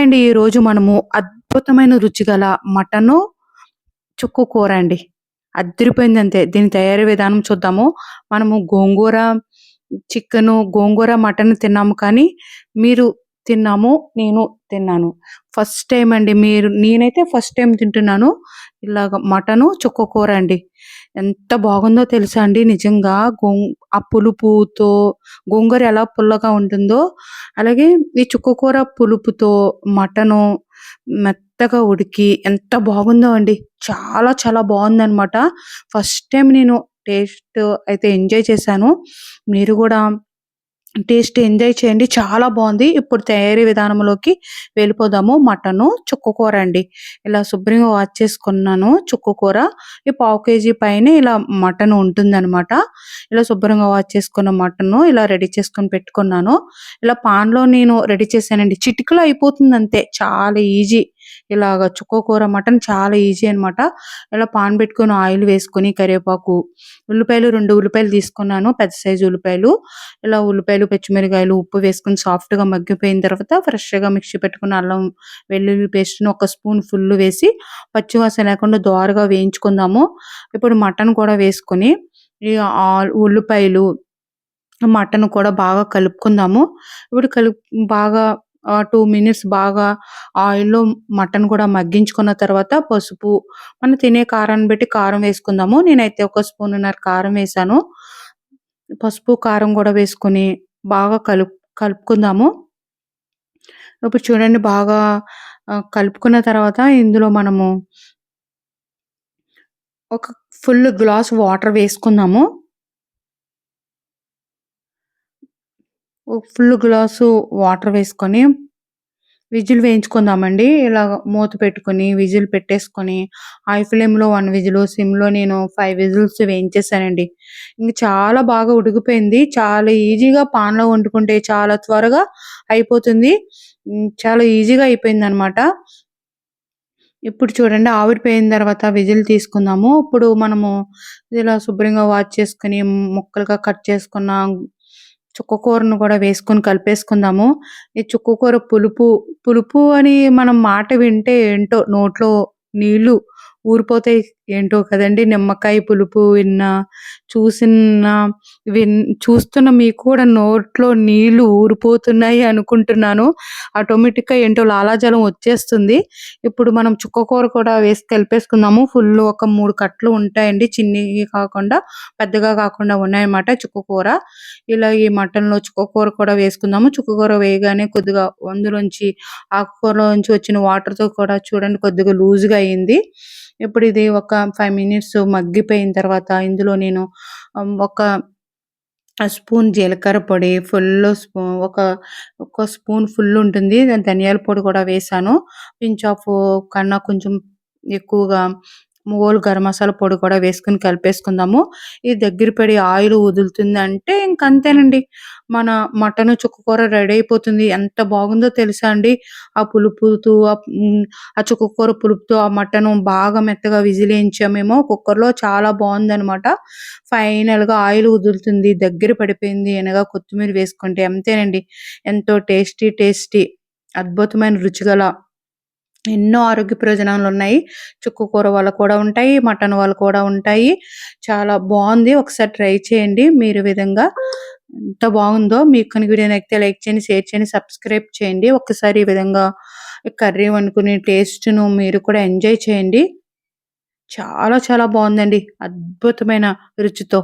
ఈ ఈరోజు మనము అద్భుతమైన రుచి గల మటను చుక్కు కూర అండి. అద్దరిపోయింది అంతే దీని తయారీ విధానం చూద్దాము. మనము గోంగూర చికెను గోంగూర మటన్ తిన్నాము కానీ మీరు తిన్నాము నేను తిన్నాను. ఫస్ట్ టైం అండి మీరు నేనైతే ఫస్ట్ టైం తింటున్నాను. ఇలాగ మటను చుక్క కూర అండి. ఎంత బాగుందో తెలుసా అండి? నిజంగా గోం ఆ పులుపుతో గోంగూర ఎలా పుల్లగా ఉంటుందో అలాగే ఈ చుక్క కూర పులుపుతో మటను మెత్తగా ఉడికి ఎంత బాగుందో అండి. చాలా చాలా బాగుందన్నమాట. ఫస్ట్ టైం నేను టేస్ట్ అయితే ఎంజాయ్ చేశాను. మీరు కూడా టేస్ట్ ఎంజాయ్ చేయండి. చాలా బాగుంది. ఇప్పుడు తయారీ విధానంలోకి వెళ్ళిపోదాము. మటను చుక్కకూర అండి. ఇలా శుభ్రంగా వాష్ చేసుకున్నాను. చుక్కకూర ఈ పావు కేజీ పైన ఇలా మటన్ ఉంటుందన్నమాట. ఇలా శుభ్రంగా వాష్ చేసుకున్న మటన్ ఇలా రెడీ చేసుకొని పెట్టుకున్నాను. ఇలా పాన్లో నేను రెడీ చేశానండి. చిటికలో అయిపోతుంది అంతే. చాలా ఈజీ. ఇలాగ చుక్కకూర మటన్ చాలా ఈజీ అన్నమాట. ఇలా పాన్ పెట్టుకొని ఆయిల్ వేసుకొని కరివేపాకు ఉల్లిపాయలు రెండు ఉల్లిపాయలు తీసుకున్నాను పెద్ద సైజు ఉల్లిపాయలు. ఇలా ఉల్లిపాయలు పచ్చిమిరకాయలు ఉప్పు వేసుకొని సాఫ్ట్గా మగ్గిపోయిన తర్వాత ఫ్రెష్గా మిక్సీ పెట్టుకుని అల్లం వెల్లుల్లి పేస్ట్ని ఒక స్పూన్ ఫుల్ వేసి పచ్చివాసన లేకుండా దోరగా వేయించుకుందాము. ఇప్పుడు మటన్ కూడా వేసుకొని ఈ ఉల్లిపాయలు మటన్ కూడా బాగా కలుపుకుందాము. ఇప్పుడు కలుపు బాగా టూ మినిట్స్ బాగా ఆయిల్‌లో మటన్ కూడా మగ్గించుకున్న తర్వాత పసుపు మనం తినే కారాన్ని బట్టి కారం వేసుకుందాము. నేనైతే ఒక స్పూన్నర కారం వేసాను పసుపు, కారం కూడా వేసుకొని బాగా కలుపు కలుపుకుందాము. ఇప్పుడు చూడండి బాగా కలుపుకున్న తర్వాత ఇందులో మనము ఒక ఫుల్ గ్లాస్ వాటర్ వేసుకుందాము. ఫుల్ గ్లాసు వాటర్ వేసుకొని విజిల్ వేయించుకుందామండి. ఇలా మూత పెట్టుకొని విజిల్ పెట్టేసుకొని హై ఫ్లేమ్‌లో వన్ విజిల్, సిమ్‌లో నేను ఫైవ్ విజిల్స్ వేయించేసానండి. ఇంక చాలా బాగా ఉడికిపోయింది. చాలా ఈజీగా పాన్‌లో వండుకుంటే చాలా త్వరగా అయిపోతుంది. చాలా ఈజీగా అయిపోయిందనమాట. ఇప్పుడు చూడండి ఆవిరిపోయిన తర్వాత విజిల్ తీసుకుందాము. ఇప్పుడు మనము ఇలా శుభ్రంగా వాష్ చేసుకొని ముక్కలుగా కట్ చేసుకున్న చుక్క కూరను కూడా వేసుకొని కలిపేసుకుందాము. ఈ చుక్క కూర పులుపు, పులుపు అని మనం మాట వింటే ఏంటో నోట్లో నీళ్ళు ఊరిపోతాయి ఏంటో కదండి నిమ్మకాయ పులుపు విన్నా, చూసిన విన్ చూస్తున్న మీకు కూడా నోట్లో నీళ్ళు ఊరిపోతున్నాయి అనుకుంటున్నాను. ఆటోమేటిక్‌గా ఏంటో లాలాజలం వచ్చేస్తుంది. ఇప్పుడు మనం చుక్క కూర కూడా వేసి కలిపేసుకుందాము. ఫుల్ ఒక మూడు కట్టలు ఉంటాయండి. చిన్ని కాకుండా, పెద్దగా కాకుండా ఉన్నాయన్నమాట చుక్క కూర. ఇలా ఈ మటన్‌లో చుక్క కూర కూడా వేసుకుందాము. చుక్క కూర వేయగానే కొద్దిగా అందులోంచి ఆకుకూరలోంచి వచ్చిన వాటర్‌తో కూడా చూడండి కొద్దిగా లూజ్‌గా అయింది. ఇప్పుడు ఇది ఒక ఫైవ్ మినిట్స్ మగ్గిపోయిన తర్వాత ఇందులో నేను ఒక స్పూన్ జీలకర్ర పొడి, ఫుల్ స్పూ ఒక ఒక స్పూన్ ఫుల్ ఉంటుంది. ధనియాల పొడి కూడా వేసాను పించ్ ఆఫ్ కన్నా కొంచెం ఎక్కువగా మూగోలు గరం మసాలా పొడి కూడా వేసుకొని కలిపేసుకుందాము. ఇది దగ్గర పడి ఆయిల్ వదులుతుందంటే ఇంక అంతేనండి. మన మటన్ చుక్క కూర రెడీ అయిపోతుంది. ఎంత బాగుందో తెలుసా అండి. ఆ పులుపుతో ఆ చుక్క కూర పులుపుతో ఆ మటన్ బాగా మెత్తగా విజిలేయించామేమో కుక్కర్‌లో చాలా బావుందనమాట. ఫైనల్‌గా ఆయిల్ వదులుతుంది. దగ్గర పడిపోయింది అనగా కొత్తిమీర వేసుకుంటే అంతేనండి. ఎంతో టేస్టీ టేస్టీ అద్భుతమైన రుచి గల ఎన్నో ఆరోగ్య ప్రయోజనాలు ఉన్నాయి చుక్క కూర వల్ల కూడా ఉంటాయి. మటన్ వల్ల కూడా ఉంటాయి. చాలా బాగుంది ఒకసారి ట్రై చేయండి. మీరు ఈ విధంగా ఎంత బాగుందో మీకు కనుక వీడియో నచ్చితే లైక్ చేయండి, షేర్ చేయండి, సబ్స్క్రైబ్ చేయండి. ఒకసారి ఈ విధంగా కర్రీ వండుకునే టేస్ట్‌ను మీరు కూడా ఎంజాయ్ చేయండి. చాలా చాలా బాగుందండి అద్భుతమైన రుచితో.